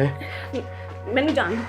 ਮੈਨੂੰ ਜਾਣ ਦਿਓ।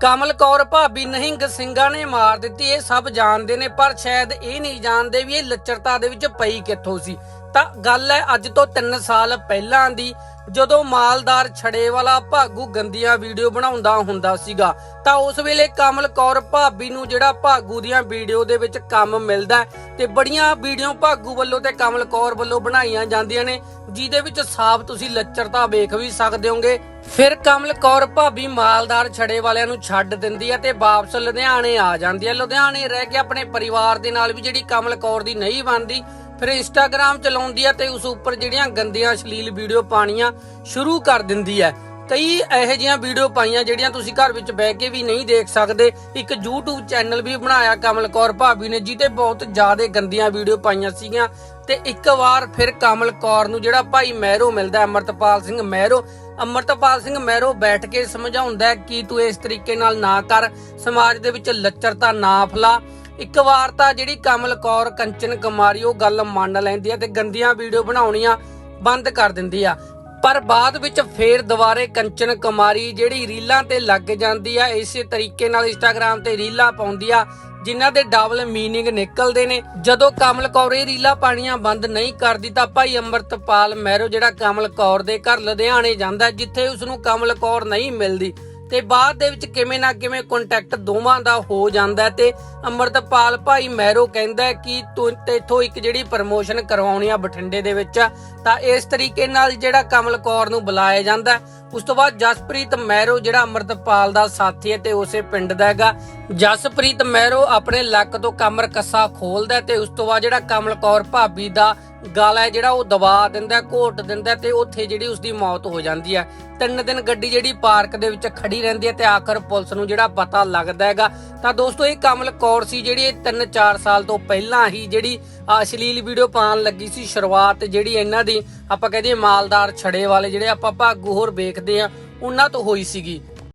ਕਮਲ ਕੌਰ ਭਾਬੀ ਨਹਿੰਗ ਸਿੰਘਾਂ ਨੇ ਮਾਰ ਦਿੱਤੀ ਇਹ ਸਭ ਜਾਣਦੇ ਨੇ ਪਰ ਸ਼ਾਇਦ ਇਹ ਨਹੀਂ ਜਾਣਦੇ ਵੀ ਇਹ ਲੱਚਰਤਾ ਦੇ ਵਿੱਚ ਪਈ ਕਿੱਥੋਂ ਸੀ ਤਾਂ ਗੱਲ ਹੈ ਅੱਜ ਤੋਂ 3 ਸਾਲ ਪਹਿਲਾਂ ਦੀ। ਜਦੋਂ ਮਾਲਦਾਰ ਛੜੇ ਵਾਲਾ ਭਾਗੂ ਗੰਦੀਆਂ ਵੀਡੀਓ ਬਣਾਉਂਦਾ ਹੁੰਦਾ ਸੀਗਾ, ਤਾਂ ਉਸ ਵੇਲੇ ਕਮਲ ਕੌਰ ਭਾਬੀ ਨੂੰ ਜਿਹੜਾ ਭਾਗੂ ਦੀਆਂ ਵੀਡੀਓ ਦੇ ਵਿੱਚ ਕੰਮ ਮਿਲਦਾ ਤੇ ਬੜੀਆਂ ਵੀਡੀਓ ਭਾਗੂ ਵੱਲੋਂ ਤੇ ਕਮਲ ਕੌਰ ਵੱਲੋਂ ਬਣਾਈਆਂ ਜਾਂਦੀਆਂ ਨੇ, ਜਿਹਦੇ ਵਿੱਚ ਸਾਫ਼ ਤੁਸੀਂ ਲੱਚਰਤਾ ਵੇਖ ਵੀ ਸਕਦੇ ਹੋਗੇ। ਫਿਰ ਕਮਲ ਕੌਰ ਭਾਬੀ ਮਾਲਦਾਰ ਛੜੇ ਵਾਲਿਆਂ ਨੂੰ ਛੱਡ ਦਿੰਦੀ ਹੈ ਤੇ ਵਾਪਸ ਲੁਧਿਆਣੇ ਆ ਜਾਂਦੀ ਹੈ। ਲੁਧਿਆਣੇ ਰਹਿ ਕੇ ਆਪਣੇ ਪਰਿਵਾਰ ਦੇ ਨਾਲ ਵੀ ਜਿਹੜੀ ਕਮਲ ਕੌਰ ਦੀ ਨਹੀਂ ਬਣਦੀ ਫਿਰ ਇੰਸਟਾਗ੍ਰam ਚਲਾਉਂਦੀ ਹੈ ਤੇ ਉਸ ਉੱਪਰ ਜਿਹੜੀਆਂ ਗੰਦੀਆਂ ਅਸ਼ਲੀਲ ਵੀਡੀਓ ਪਾਣੀਆਂ ਸ਼ੁਰੂ ਕਰ ਦਿੰਦੀ ਹੈ ਕਈ ਇਹੋ ਜਿਹੀਆਂ ਵੀਡੀਓ ਪਾਈਆਂ ਜਿਹੜੀਆਂ ਤੁਸੀਂ ਘਰ ਵਿੱਚ ਬਹਿ ਕੇ ਵੀ ਨਹੀਂ ਦੇਖ ਸਕਦੇ। ਇੱਕ YouTube ਚੈਨਲ ਵੀ ਬਣਾਇਆ ਕਮਲ ਕੌਰ ਭਾਬੀ ਨੇ ਜਿਹਤੇ ਬਹੁਤ ਜ਼ਿਆਦਾ ਗੰਦੀਆਂ ਵੀਡੀਓ ਪਾਈਆਂ ਸੀਗੀਆਂ। ਤੇ ਇੱਕ ਵਾਰ ਫਿਰ ਕਮਲ ਕੌਰ ਨੂੰ ਜਿਹੜਾ ਭਾਈ ਮਹਿਰੋ ਮਿਲਦਾ, ਅਮਰਤਪਾਲ ਸਿੰਘ ਮਹਿਰੋ, ਅਮਰਤਪਾਲ ਸਿੰਘ ਮਹਿਰੋ ਬੈਠ ਕੇ ਸਮਝਾਉਂਦਾ ਹੈ ਕਿ ਤੂੰ ਇਸ ਤਰੀਕੇ ਨਾਲ ਨਾ ਕਰ, ਸਮਾਜ ਦੇ ਵਿੱਚ ਲੱਚਰਤਾ ਨਾ ਫਲਾ। ਇੱਕ ਵਾਰ ਤਾਂ ਜਿਹੜੀ ਕਮਲ ਕੌਰ, ਕੰਚਨ ਕੁਮਾਰੀ, ਉਹ ਗੱਲ ਮੰਨ ਲੈਂਦੀ ਹੈ ਤੇ ਗੰਦੀਆਂ ਵੀਡੀਓ ਬਣਾਉਣੀਆਂ ਬੰਦ ਕਰ ਦਿੰਦੀ ਆ। ਪਰ ਬਾਅਦ ਵਿੱਚ ਫੇਰ ਦੁਬਾਰੇ ਕੰਚਨ ਕੁਮਾਰੀ ਜਿਹੜੀ ਰੀਲਾਂ ਤੇ ਲੱਗ ਜਾਂਦੀ ਆ, ਇਸੇ ਤਰੀਕੇ ਨਾਲ ਇੰਸਟਾਗ੍ਰam ਤੇ ਰੀਲਾਂ ਪਾਉਂਦੀ ਆ, ਜਿਨ੍ਹਾਂ ਦੇ ਡਬਲ ਮੀਨਿੰਗ ਨਿਕਲਦੇ ਨੇ। ਜਦੋਂ ਕਮਲ ਕੌਰ ਇਹ ਰੀਲਾਂ ਪਾਣੀਆਂ ਬੰਦ ਨਹੀਂ ਕਰਦੀ ਤਾਂ ਭਾਈ ਅੰਮ੍ਰਿਤਪਾਲ ਮਹਿਰੋ ਜਿਹੜਾ ਕਮਲ ਕੌਰ ਦੇ ਘਰ ਲੁਧਿਆਣੇ ਜਾਂਦਾ, ਜਿੱਥੇ ਉਸ ਨੂੰ ਕਮਲ ਕੌਰ ਨਹੀਂ ਮਿਲਦੀ। ਤੇ ਬਾਅਦ ਦੇ ਵਿੱਚ ਕਿਵੇਂ ਨਾ ਕਿਵੇਂ ਕੰਟੈਕਟ ਦੋਵਾਂ ਦਾ ਹੋ ਜਾਂਦਾ ਤੇ ਅੰਮ੍ਰਿਤਪਾਲ ਭਾਈ ਮਹਿਰੋ ਕਹਿੰਦਾ ਹੈ ਕਿ ਤੂੰ ਤੇਥੋਂ ਇੱਕ ਜਿਹੜੀ ਪ੍ਰਮੋਸ਼ਨ ਕਰਵਾਉਣੀ ਆ ਬਠਿੰਡੇ ਦੇ ਵਿੱਚ, ਤਾਂ ਇਸ ਤਰੀਕੇ ਨਾਲ ਜਿਹੜਾ ਕਮਲ ਕੌਰ ਨੂੰ ਬੁਲਾਇਆ ਜਾਂਦਾ ਉਸ ਤੋਂ ਬਾਅਦ ਜਸਪ੍ਰੀਤ ਮਹਿਰੋ ਜਿਹੜਾ ਅੰਮ੍ਰਿਤਪਾਲ ਦਾ ਸਾਥੀ ਹੈ ਤੇ ਉਸੇ ਪਿੰਡ ਦਾ ਹੈਗਾ। ਜਸਪ੍ਰੀਤ ਮਹਿਰੋ ਆਪਣੇ ਲੱਕ ਤੋਂ ਕਮਰ ਕੱਸਾ ਖੋਲਦਾ ਹੈ ਤੇ ਉਸ ਤੋਂ ਬਾਅਦ ਜਿਹੜਾ ਕਮਲ ਕੌਰ ਭਾਬੀ ਦਾ ਗਲ ਹੈ, ਜਿਹੜਾ ਉਹ ਦਬਾ ਦਿੰਦਾ ਘੋਟ ਦਿੰਦਾ ਤੇ ਉੱਥੇ ਜਿਹੜੀ ਉਸਦੀ ਮੌਤ ਹੋ ਜਾਂਦੀ ਹੈ। ਤਿੰਨ ਦਿਨ ਗੱਡੀ ਜਿਹੜੀ ਪਾਰਕ ਦੇ ਵਿੱਚ ਖੜੀ ਰਹਿੰਦੀ ਹੈ ਤੇ ਆਖਰ ਪੁਲਿਸ ਨੂੰ ਜਿਹੜਾ ਪਤਾ ਲੱਗਦਾ ਹੈਗਾ ਤਾਂ ਦੋਸਤੋ, ਇਹ ਕਮਲ ਕੌਰ ਸੀ ਜਿਹੜੀ ਇਹ 3-4 ਸਾਲ ਤੋਂ ਪਹਿਲਾਂ ਹੀ ਜਿਹੜੀ ਅਸ਼ਲੀਲ ਵੀਡੀਓ ਪਾਉਣ ਲੱਗੀ ਸੀ ਸ਼ੁਰੂਆਤ ਜਿਹੜੀ ਇਹਨਾਂ ਦੀ, ਆਪਾਂ ਕਹਦੇ ਮਾਲਦਾਰ ਛੜੇ ਵਾਲੇ ਜਿਹੜੇ ਆਪਾਂ ਭਾਗੂ ਹੋਰ ਵੇਖਦੇ ਆ ਉਹਨਾਂ ਤੋਂ ਹੋਈ ਸੀਗੀ।